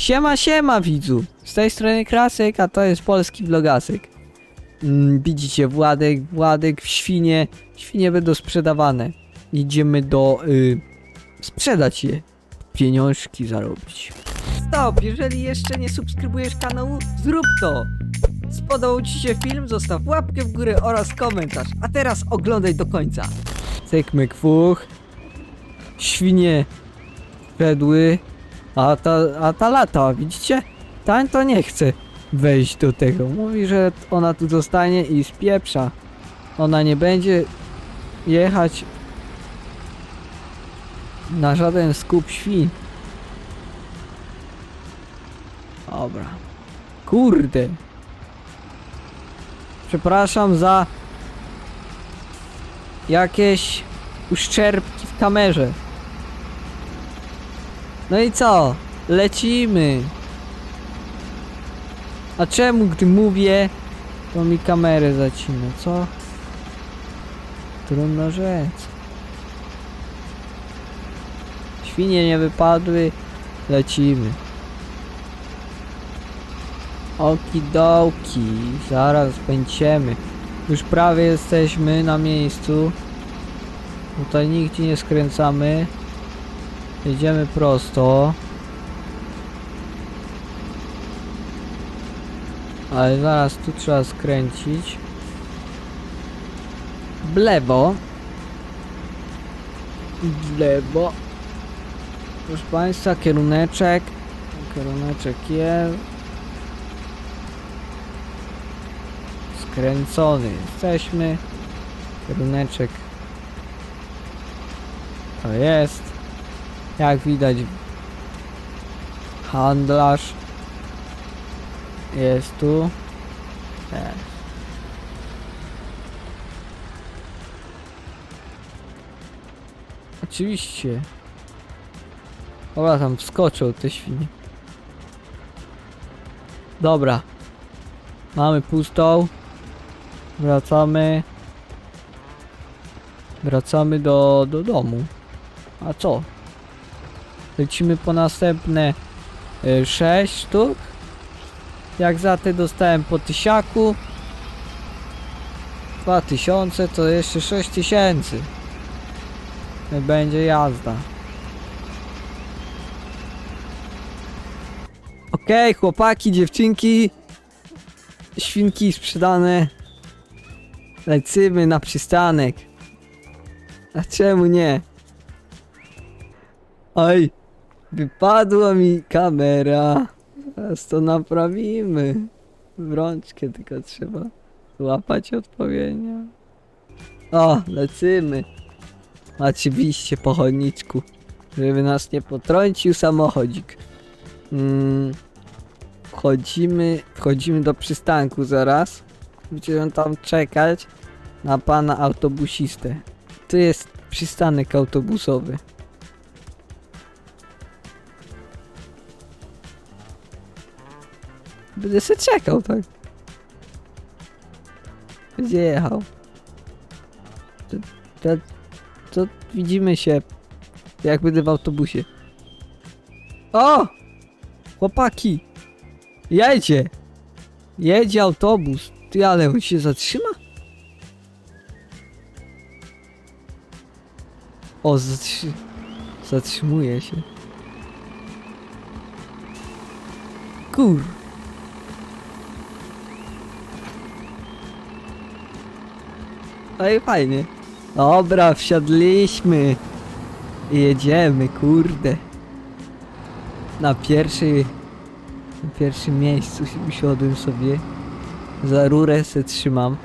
Siema, siema widzu! Z tej strony Krasek, a to jest polski vlogasek. Mm, widzicie, Władek, Władek, świnie, świnie będą sprzedawane. Idziemy do, y, sprzedać je. Pieniążki zarobić. Stop, jeżeli jeszcze nie subskrybujesz kanału, zrób to! Spodobał Ci się film? Zostaw łapkę w górę oraz komentarz. A teraz oglądaj do końca. Cyk, myk, fuch. Świnie szedły. A ta, a ta lata, widzicie? Ta to nie chce wejść do tego. Mówi, że ona tu zostanie i spieprza. Ona nie będzie jechać na żaden skup świn. Dobra. Kurde. Przepraszam za jakieś uszczerbki w kamerze. No i co? Lecimy. A czemu gdy mówię, to mi kamerę zacina, co? Trudno rzec. Świnie nie wypadły, lecimy. Okidoki, zaraz będziemy. Już prawie jesteśmy na miejscu. Tutaj nigdzie nie skręcamy. Jedziemy prosto. Ale zaraz tu trzeba skręcić. W lewo. W lewo. Proszę Państwa, kieruneczek. Kieruneczek jest. Skręcony jesteśmy. Kieruneczek. To jest. Jak widać handlarz jest tu. Oczywiście. Dobra, tam wskoczył te świnie. Dobra. Mamy pustą. Wracamy. Wracamy do, do domu. A co? Lecimy po następne 6 sztuk. Jak za te dostałem po tysiaku. 2000 to jeszcze 6000. Będzie jazda. Okej, chłopaki, dziewczynki. Świnki sprzedane. Lecimy na przystanek. A czemu nie? Oj, wypadła mi kamera. Teraz to naprawimy. W rączkę tylko trzeba złapać odpowiednio. O, lecimy. Oczywiście po chodniczku. Żeby nas nie potrącił samochodzik. Mm, wchodzimy, wchodzimy do przystanku zaraz. Będziemy tam czekać na pana autobusistę. Tu jest przystanek autobusowy. Będę se czekał, tak? Będzie jechał. To, to, to widzimy się, jak będę w autobusie. O! Chłopaki! Jedzie! Jedzie autobus. Ty, ale on się zatrzyma? O, zatrzy... zatrzymuje się. Kur... No i fajnie. Dobra, wsiadliśmy. I jedziemy, kurde. Na pierwszy... Na pierwszym miejscu usiadłem sobie. Za rurę se trzymam.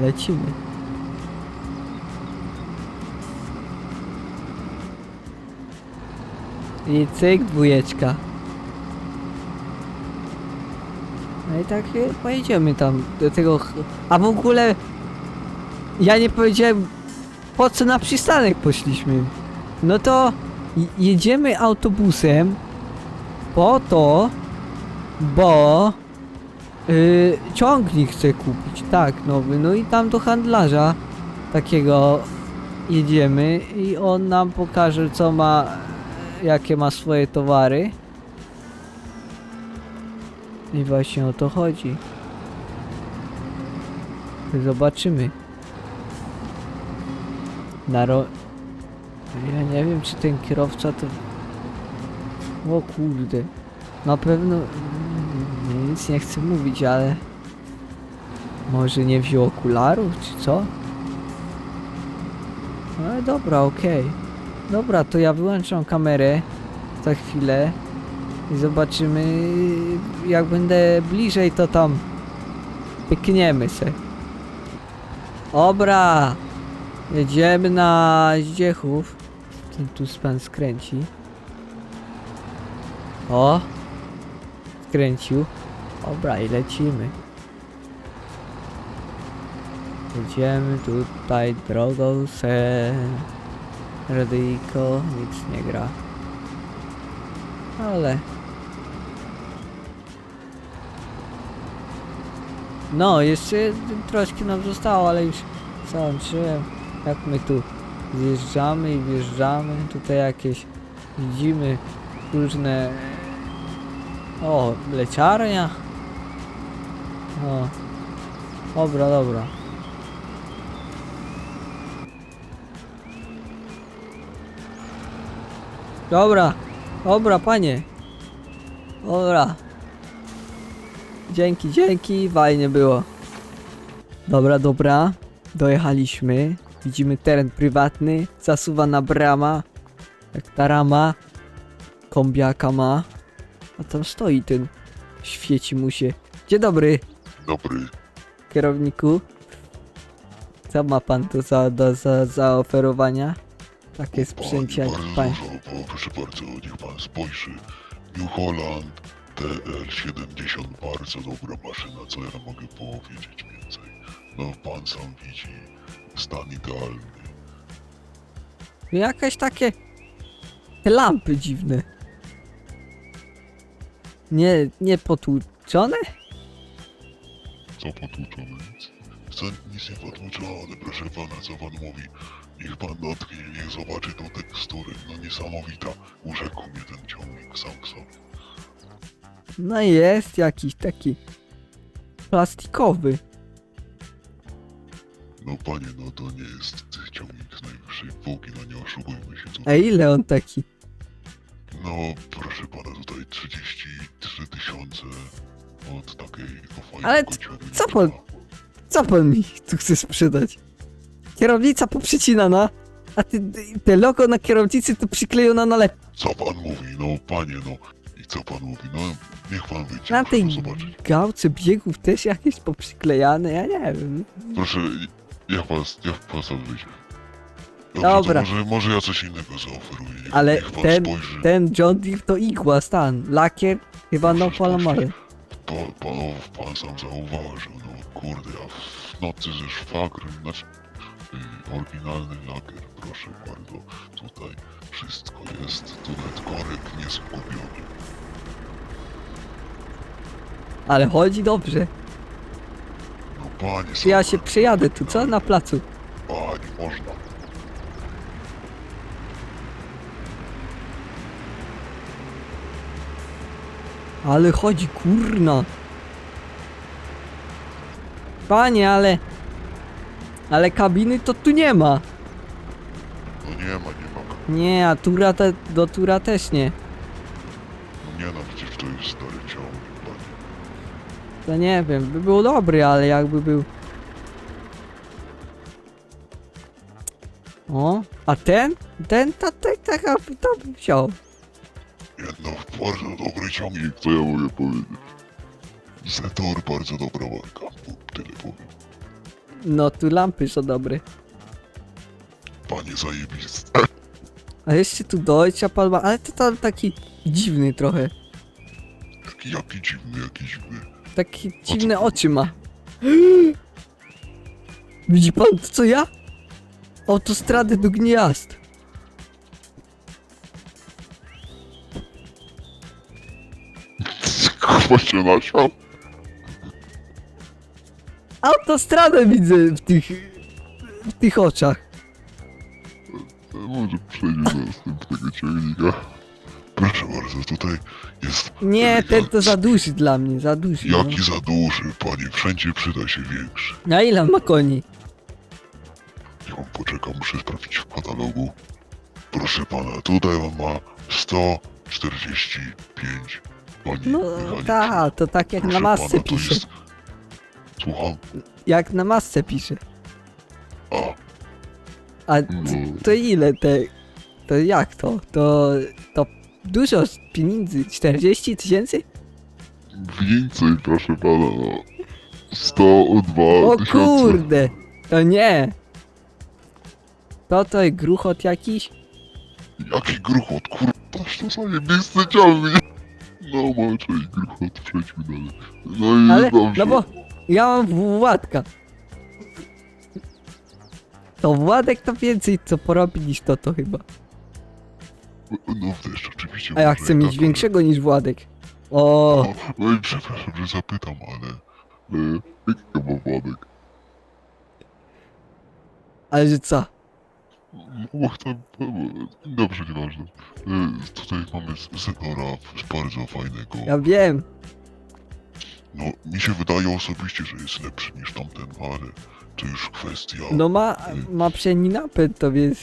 Lecimy. I cyk, dwójeczka. No i tak pojedziemy tam do tego. A w ogóle ja nie powiedziałem po co na przystanek poszliśmy. No to jedziemy autobusem po to, bo yy, ciągnik chcę kupić, tak, nowy. No i tam do handlarza takiego jedziemy i on nam pokaże co ma, jakie ma swoje towary. I właśnie o to chodzi. Zobaczymy. Na ro... Ja nie wiem, czy ten kierowca to... O kurde. Na pewno... Nic nie chcę mówić, ale... Może nie wziął okularów, czy co? Ale dobra, okej. Dobra, to ja wyłączam kamerę za chwilę i zobaczymy jak będę bliżej to tam pykniemy se. Dobra, jedziemy na Zdziechów. Ten tu pan skręci. O, skręcił. Dobra i lecimy. Jedziemy tutaj drogą se. Radyjko, nic nie gra. Ale... No, jeszcze troszkę nam zostało, ale już załączyłem. Jak my tu zjeżdżamy i wjeżdżamy. Tutaj jakieś widzimy różne... O, leciarnia. O. Dobra, dobra. Dobra, dobra, panie. Dobra. Dzięki, dzięki, fajnie było. Dobra, dobra. Dojechaliśmy. Widzimy teren prywatny. Zasuwana brama. Jak ta rama. Kombiaka ma. A tam stoi ten. Świeci mu się. Dzień dobry, Dobry, kierowniku. Co ma pan tu za, do za, zaoferowania? Takie sprzęcie jak bardzo pan. dużo, bo proszę bardzo, niech pan spojrzy. New Holland TL70, bardzo dobra maszyna, co ja mogę powiedzieć więcej. No pan sam widzi, stan idealny. Jakieś takie te lampy dziwne. Nie, nie potłuczone? Co potłuczone nic? Co nic nie potłuczone, proszę pana, co pan mówi. Niech pan dotknie, niech zobaczy tą teksturę, no niesamowita. Urzekł mnie ten ciągnik sam sobie. No jest jakiś taki plastikowy. No panie, no to nie jest ciągnik z najwyższej półki, no nie oszukujmy się. Co A ile on taki? No, proszę pana, tutaj 33 tysiące od takiej fajnej Ale co pan- Co pan mi tu chce sprzedać? Kierownica poprzecinana, a ty, te logo na kierownicy to przyklejona na lep. Co pan mówi? No panie, no. I co pan mówi? No, niech pan wyjdzie, Na tej zobaczyć. gałce biegów też jakieś poprzyklejane, ja nie wiem. Proszę, jak pan, jak pan sobie wyjdzie. Dobrze, Dobra. To może, może ja coś innego zaoferuję. Niech, Ale niech pan ten, spojrzy. ten John Deere to igła stan, lakier chyba no palamary. Pa, panów, pan sam zauważył, no kurde, a w nocy ze szwagrem, znaczy y, oryginalny lakier, proszę bardzo, tutaj wszystko jest, tu nawet korek nie zgubiony. Ale chodzi dobrze. No panie, ja się przejadę tu, co? Na placu. Panie, można. Ale chodzi, kurna. Panie, ale... Ale kabiny to tu nie ma. No nie ma, nie ma, Nie, a tura te, do tura też nie. no nie no, przecież to jest stary ciągnik. To nie wiem, by był dobry, ale jakby był... O, a ten? Ten, to, to, taka, to bym wziął. Jedno bardzo dobry ciągnik, co ja mogę powiedzieć. Zetor, bardzo dobra marka, tyle powiem. No, tu lampy są dobre. Panie zajebiste. A jeszcze tu Deutsche Palma, ale to tam taki dziwny trochę. Jaki, jaki dziwny, jaki dziwny. Takie dziwne oczy ma. Widzi pan to co ja? Autostradę do gniazd. Chyba się nasiał. Autostradę widzę w tych... w tych oczach. Może przejdźmy do następnego ciągnika. Proszę bardzo, tutaj jest... Nie, ten to za duży dla mnie, za duży. No. Jaki za duży, panie, wszędzie przyda się większy. Na ile on ma koni? Ja mam poczekam, muszę sprawdzić w katalogu. Proszę pana, tutaj on ma 145 koni No mechanicznych. tak, to tak jak Proszę na masce pana, to pisze. jest... Słucham? Jak na masce pisze. A, A no, to ile te... To jak to? To... Dużo pieniędzy. 40 tysięcy? więcej, proszę pana, no. 102 O tysiące. kurde! To nie! To to gruchot jakiś? Jaki gruchot, kurwa, to zajebisty ciągnie. No maczej, gruchot, przejdźmy dalej. No i Ale, dobrze. no bo ja mam Władka. To Władek to więcej co porobi niż to to chyba. No też, oczywiście. A ja chcę mieć tak, większego niż Władek. O, No, no i przepraszam, że zapytam, ale... E, jakiego ma Władek? ale że co? No, tam, dobrze, nieważne. E, tutaj mamy Zetora, bardzo fajnego. Ja wiem. No, mi się wydaje osobiście, że jest lepszy niż tamten, ale to już kwestia... No ma, ma przedni napęd to więc.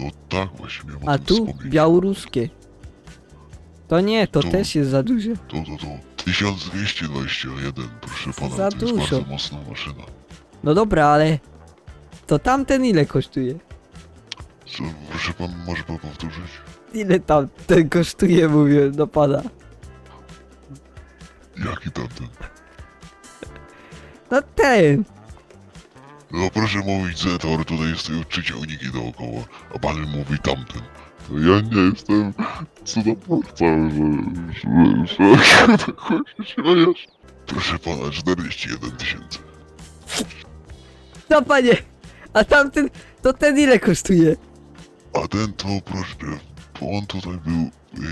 No tak, właśnie o A tu białoruskie. To nie, to Tu. też jest za duże. To, to, to. 1221, proszę pana, za to jest dużo. bardzo mocna maszyna. No dobra, ale to tamten ile kosztuje? Co, proszę pan, może pan powtórzyć? Ile tamten kosztuje, mówię do pana. Jaki tamten? No ten. No proszę mówić Zetor, tutaj jest tylko trzy ciągniki dookoła, a pan mówi tamten. To ja nie jestem cudotwórcą, że... że... że... że... śmiejesz. Proszę pana, 41 tysięcy. No panie, a tamten, to ten ile kosztuje? A ten to, proszę, bo on tutaj był yy,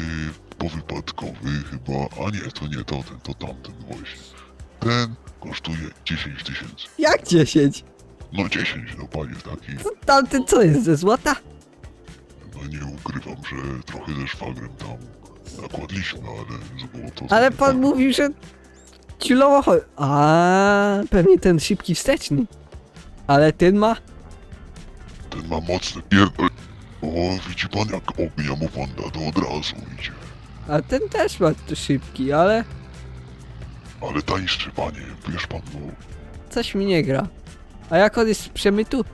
powypadkowy chyba, a nie, to nie to, ten, to tamten właśnie. Ten kosztuje 10 tysięcy. Jak 10? No 10, no panie, taki, To tamten co jest, ze złota? no nie ukrywam, że trochę ze szwagrem tam nakładliśmy, ale. Ale to pan tak. mówił, że ciulowo chodzi. A pewnie ten szybki wsteczny. Ale ten ma? Ten ma mocny pierdol... O, widzi pan jak ognia mu pan da, to od razu idzie. A ten też ma to szybki, ale Ale tańszy, panie, wiesz pan, no... coś mi nie gra. A jak on jest z przemytu?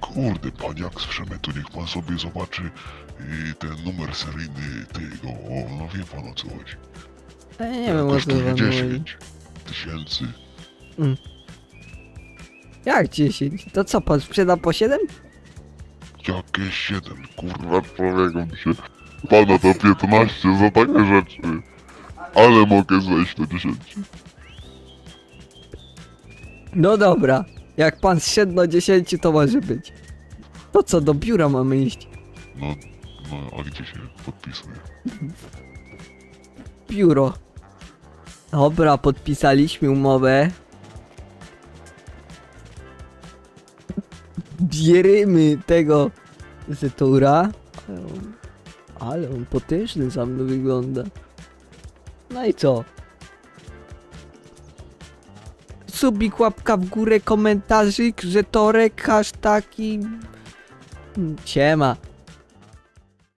Kurde, pan jak z przemytu, niech pan sobie zobaczy yy, ten numer seryjny tego, no wie pan o co chodzi. Ja nie wiem, o co Kosztuje pan mówi. 10 tysięcy. Jak 10? To co, pan sprzeda po 7? Jakieś 7, kurwa, człowieku się... Pana to 15 za takie rzeczy. Ale mogę zejść do 10. No dobra. Jak pan zszedł do 10, to może być. To co, do biura mamy iść? No, no, a gdzie się podpisuje? Biuro. Dobra, podpisaliśmy umowę. Bierzemy tego Zetura. Ale on, ale on potężny za mną wygląda. No i co? Subik, łapka w górę, komentarzyk, Zetorek, hashtag i... Siema.